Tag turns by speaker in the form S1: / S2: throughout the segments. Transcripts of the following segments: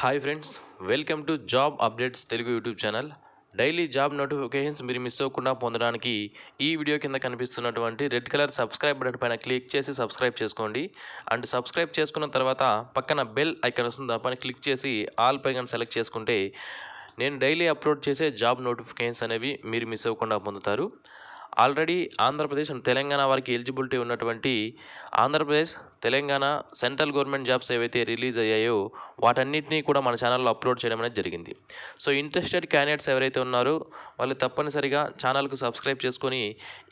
S1: Hi friends welcome to job updates Telugu YouTube channel daily job notifications మీరు miss అవ్వకుండా పొందడానికి ఈ video కింద కనిపిస్తున్నటువంటి రెడ్ కలర్ సబ్స్క్రైబ్ బటన్ పైన క్లిక్ చేసి సబ్స్క్రైబ్ చేసుకోండి. అండ్ సబ్స్క్రైబ్ చేసుకున్న తర్వాత పక్కన బెల్ ఐకాన్ వస్తుంది. దానిపైన క్లిక్ చేసి ఆల్ పైన సెలెక్ట్ చేసుకుంటే నేను డైలీ అప్లోడ్ చేసే జాబ్ నోటిఫికేషన్స్ అనేవి మీరు మిస్ అవ్వకుండా పొందుతారు. ఆల్రెడీ ఆంధ్రప్రదేశ్ అండ్ తెలంగాణ వారికి ఎలిజిబిలిటీ ఉన్నటువంటి Andhra Pradesh Telangana central government jobs ఏవైతే రిలీజ్ అయ్యాయో వాటన్నిటినీ కూడా మన ఛానల్లో అప్లోడ్ చేయడం అనేది జరిగింది. సో ఇంట్రెస్టెడ్ క్యాండిడేట్స్ ఎవరైతే ఉన్నారో వాళ్ళు తప్పనిసరిగా ఛానల్కు సబ్స్క్రైబ్ చేసుకొని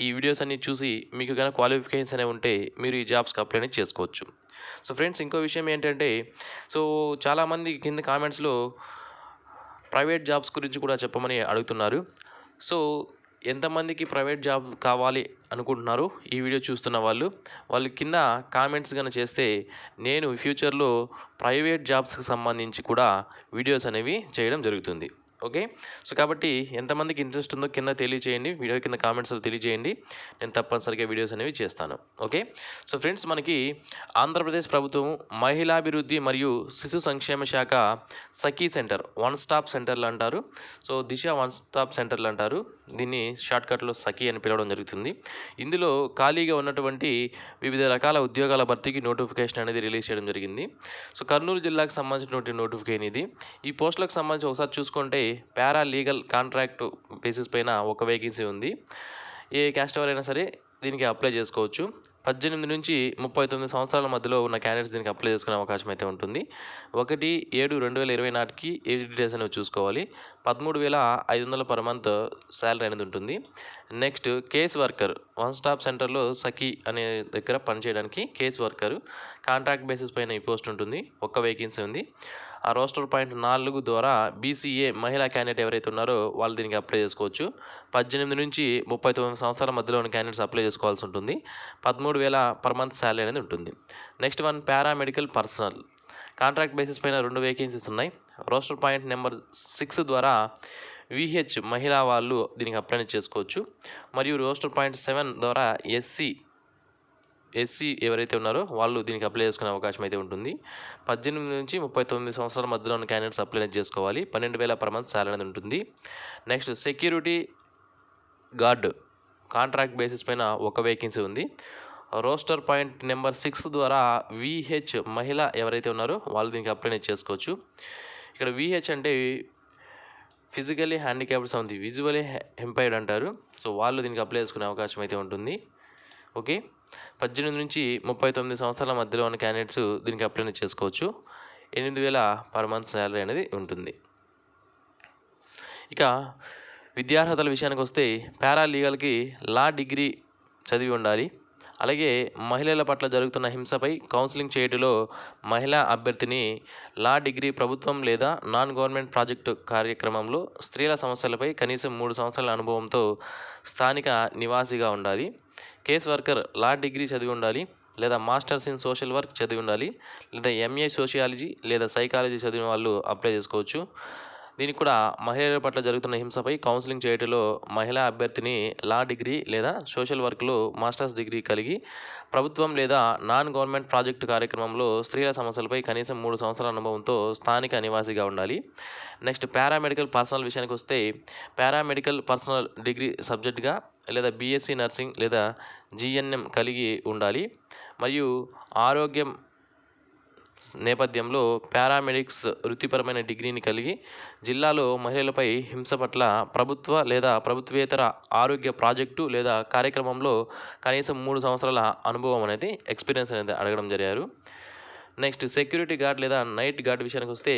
S1: ఈ వీడియోస్ అన్ని చూసి మీకు కనుక క్వాలిఫికేషన్స్ అనేవి ఉంటే మీరు ఈ జాబ్స్కి అప్లై అనేది చేసుకోవచ్చు. సో ఫ్రెండ్స్ ఇంకో విషయం ఏంటంటే సో చాలామంది కింద కామెంట్స్లో ప్రైవేట్ జాబ్స్ గురించి కూడా చెప్పమని అడుగుతున్నారు. సో ఎంతమందికి ప్రైవేట్ జాబ్ కావాలి అనుకుంటున్నారు? ఈ వీడియో చూస్తున్న వాళ్ళు వాళ్ళు కింద కామెంట్స్ కనుక చేస్తే నేను ఫ్యూచర్లో ప్రైవేట్ జాబ్స్కి సంబంధించి కూడా వీడియోస్ అనేవి చేయడం జరుగుతుంది. ఓకే? సో కాబట్టి ఎంతమందికి ఇంట్రెస్ట్ ఉందో కింద తెలియజేయండి వీడియో కింద కామెంట్స్లో తెలియజేయండి నేను తప్పనిసరిగా వీడియోస్ అనేవి చేస్తాను. ఓకే? సో ఫ్రెండ్స్ మనకి ఆంధ్రప్రదేశ్ ప్రభుత్వం మహిళాభివృద్ధి మరియు శిశు సంక్షేమ శాఖ సఖీ సెంటర్ వన్ స్టాప్ సెంటర్లు అంటారు. సో దిశ వన్ స్టాప్ సెంటర్లు అంటారు. దీన్ని షార్ట్కట్లో సఖీ అని పిలవడం జరుగుతుంది. ఇందులో ఖాళీగా ఉన్నటువంటి వివిధ రకాల ఉద్యోగాల భర్తీకి నోటిఫికేషన్ అనేది రిలీజ్ చేయడం జరిగింది. సో కర్నూలు జిల్లాకు సంబంధించినటువంటి నోటిఫికేషన్ ఇది. ఈ పోస్టులకు సంబంధించి ఒకసారి చూసుకుంటే పారా లీగల్ కాంట్రాక్ట్ బేసిస్ పైన ఒక వేకెన్సీ ఉంది. ఏ క్యాస్ట్ ఎవరైనా సరే దీనికి అప్లై చేసుకోవచ్చు. పద్దెనిమిది నుంచి ముప్పై తొమ్మిది సంవత్సరాల మధ్యలో ఉన్న క్యాండిడేట్స్ దీనికి అప్లై చేసుకునే అవకాశం అయితే ఉంటుంది. ఒకటి ఏడు రెండు వేల ఇరవై నాటికి ఏజ్ డీటెయిల్స్ అనేవి చూసుకోవాలి. పదమూడు వేల ఐదు వందల పర్ మంత్ శాలరీ అనేది ఉంటుంది. Next case worker one stop సెంటర్లో సఖీ అనే దగ్గర పనిచేయడానికి కేస్ వర్కర్ కాంట్రాక్ట్ బేసిస్ పైన ఈ పోస్ట్ ఉంటుంది. ఒక్క వేకెన్సీ ఉంది. ఆ రోస్టర్ పాయింట్ నాలుగు ద్వారా బీసీఏ మహిళా క్యాండిడేట్ ఎవరైతే ఉన్నారో వాళ్ళు దీనికి అప్లై చేసుకోవచ్చు. పద్దెనిమిది నుంచి ముప్పై తొమ్మిది సంవత్సరాల మధ్యలో ఉన్న క్యాండిడేట్స్ అప్లై చేసుకోవాల్సి ఉంటుంది. పదమూడు వేల పర్ మంత్ శాలరీ అనేది ఉంటుంది. Next one paramedical personnel contract basis పైన రెండు వేకెన్సీస్ ఉన్నాయి. రోస్టర్ పాయింట్ నెంబర్ సిక్స్ ద్వారా విహెచ్ మహిళా వాళ్ళు దీనికి అప్లై చేసుకోవచ్చు. మరియు రోస్టర్ పాయింట్ సెవెన్ ద్వారా ఎస్సీ ఎస్సీ ఎవరైతే ఉన్నారో వాళ్ళు దీనికి అప్లై చేసుకునే అవకాశం అయితే ఉంటుంది. పద్దెనిమిది నుంచి ముప్పై తొమ్మిది సంవత్సరాల మధ్యలో ఉన్న క్యాండిడేట్స్ అప్లై చేసుకోవాలి. పన్నెండు వేల పర్ మంత్ శాలరీ అనేది ఉంటుంది. Next security guard contract basis పైన ఒక వేకెన్సీ ఉంది. రోస్టర్ పాయింట్ నెంబర్ సిక్స్ ద్వారా విహెచ్ మహిళ ఎవరైతే ఉన్నారో వాళ్ళు దీనికి అప్లై చేసుకోవచ్చు. ఇక్కడ విహెచ్ అంటే ఫిజికలీ హ్యాండిక్యాప్డ్ సంబంధించి విజువలీ ఎంపైర్డ్ అంటారు. సో వాళ్ళు దీనికి అప్లై చేసుకునే అవకాశం అయితే ఉంటుంది. ఓకే పద్దెనిమిది నుంచి ముప్పై తొమ్మిది సంవత్సరాల మధ్యలో ఉన్న క్యాండిడేట్స్ దీనికి అప్లై చేసుకోవచ్చు. ఎనిమిది వేల పర్ మంత్ శాలరీ అనేది ఉంటుంది. ఇక విద్యార్హతల విషయానికి వస్తే పారాలీగల్కి లా డిగ్రీ చదివి ఉండాలి. అలాగే మహిళల పట్ల జరుగుతున్న హింసపై కౌన్సిలింగ్ చేయటంలో మహిళా అభ్యర్థిని లా డిగ్రీ ప్రభుత్వం లేదా నాన్ గవర్నమెంట్ ప్రాజెక్టు కార్యక్రమంలో స్త్రీల సమస్యలపై కనీసం మూడు సంవత్సరాల అనుభవంతో స్థానిక నివాసిగా ఉండాలి. కేస్ వర్కర్ లా డిగ్రీ చదివి ఉండాలి లేదా మాస్టర్స్ ఇన్ సోషల్ వర్క్ చదివి ఉండాలి లేదా ఎంఏ సోషియాలజీ లేదా సైకాలజీ చదివిన వాళ్ళు అప్లై చేసుకోవచ్చు. దీనికి కూడా మహిళల పట్ల జరుగుతున్న హింసపై కౌన్సిలింగ్ చేయటంలో మహిళా అభ్యర్థిని లా డిగ్రీ లేదా సోషల్ వర్క్లో మాస్టర్స్ డిగ్రీ కలిగి ప్రభుత్వం లేదా నాన్ గవర్నమెంట్ ప్రాజెక్టు కార్యక్రమంలో స్త్రీల సమస్యలపై కనీసం మూడు సంవత్సరాల అనుభవంతో స్థానిక నివాసిగా ఉండాలి. నెక్స్ట్ పారామెడికల్ పర్సనల్ విషయానికి వస్తే పారామెడికల్ పర్సనల్ డిగ్రీ సబ్జెక్ట్గా లేదా బీఎస్సీ నర్సింగ్ లేదా జిఎన్ఎం కలిగి ఉండాలి. మరియు ఆరోగ్యం నేపథ్యంలో పారామెడిక్స్ వృత్తిపరమైన డిగ్రీని కలిగి జిల్లాలో మహిళలపై హింస పట్ల ప్రభుత్వ లేదా ప్రభుత్వేతర ఆరోగ్య ప్రాజెక్టు లేదా కార్యక్రమంలో కనీసం మూడు సంవత్సరాల అనుభవం అనేది ఎక్స్పీరియన్స్ అనేది అడగడం జరిగారు. నెక్స్ట్ సెక్యూరిటీ గార్డ్ లేదా నైట్ గార్డ్ విషయానికి వస్తే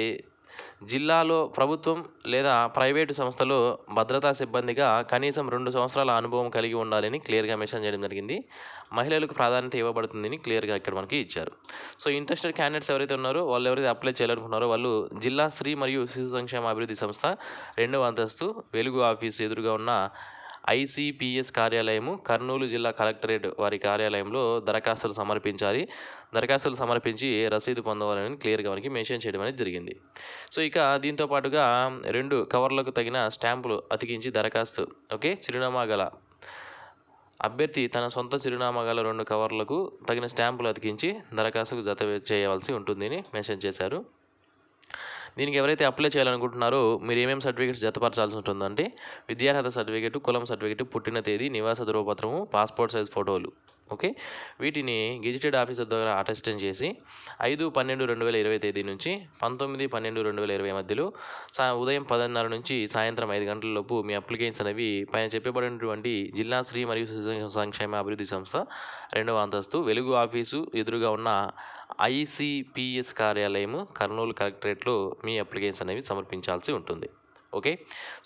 S1: జిల్లాలో ప్రభుత్వం లేదా ప్రైవేటు సంస్థలో భద్రతా సిబ్బందిగా కనీసం రెండు సంవత్సరాల అనుభవం కలిగి ఉండాలని క్లియర్గా మెన్షన్ చేయడం జరిగింది. మహిళలకు ప్రాధాన్యత ఇవ్వబడుతుందని క్లియర్గా ఇక్కడ మనకి ఇచ్చారు. సో ఇంట్రెస్టెడ్ క్యాండిడేట్స్ ఎవరైతే ఉన్నారో వాళ్ళు ఎవరైతే అప్లై చేయాలనుకున్నారో వాళ్ళు జిల్లా స్త్రీ మరియు శిశు సంక్షేమ అభివృద్ధి సంస్థ రెండవ అంతస్తు వెలుగు ఆఫీసు ఎదురుగా ఉన్న ఐసిపిఎస్ కార్యాలయము కర్నూలు జిల్లా కలెక్టరేట్ వారి కార్యాలయంలో దరఖాస్తులు సమర్పించాలి. దరఖాస్తులు సమర్పించి రసీదు పొందవాలని క్లియర్గా మనకి మెన్షన్ చేయడం అనేది జరిగింది. సో ఇక దీంతో పాటుగా రెండు కవర్లకు తగిన స్టాంపులు అతికించి దరఖాస్తు ఓకే చిరునామా గల అభ్యర్థి తన సొంత చిరునామా గల రెండు కవర్లకు తగిన స్టాంపులు అతికించి దరఖాస్తుకు జత చేయవలసి ఉంటుందని మెన్షన్ చేశారు. దీనికి ఎవరైతే అప్లై చేయాలనుకుంటున్నారో మీరు ఏమేమి సర్టిఫికేట్స్ జతపరచాల్సి ఉంటుందంటే విద్యార్హత సర్టిఫికేట్ కులం సర్టిఫికేట్ పుట్టిన తేదీ నివాస ధృవపత్రము పాస్పోర్ట్ సైజ్ ఫోటోలు ఓకే? వీటిని గెజిటెడ్ ఆఫీసర్ ద్వారా అటెస్టెంట్ చేసి ఐదు పన్నెండు రెండు వేల ఇరవై తేదీ నుంచి పంతొమ్మిది పన్నెండు రెండు వేల ఇరవై మధ్యలో సా ఉదయం పదిన్నర నుంచి సాయంత్రం ఐదు గంటల లోపు మీ అప్లికేషన్స్ అనేవి పైన చెప్పబడినటువంటి జిల్లా స్త్రీ మరియు శిశు సంక్షేమ అభివృద్ధి సంస్థ రెండవ అంతస్తు వెలుగు ఆఫీసు ఎదురుగా ఉన్న ఐసిపిఎస్ కార్యాలయము కర్నూలు కలెక్టరేట్లో మీ అప్లికేషన్స్ అనేవి సమర్పించాల్సి ఉంటుంది. ఓకే?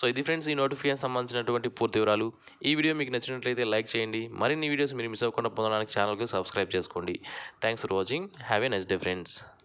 S1: సో ఇది ఫ్రెండ్స్ ఈ నోటిఫికేషన్ సంబంధించినటువంటి పూర్తి వివరాలు. ఈ వీడియో మీకు నచ్చినట్లయితే లైక్ చేయండి. మరిన్ని వీడియోస్ మీరు మిస్ అవ్వకుండా పొందడానికి ఛానల్కి సబ్స్క్రైబ్ చేసుకోండి. Thanks for watching have a next day friends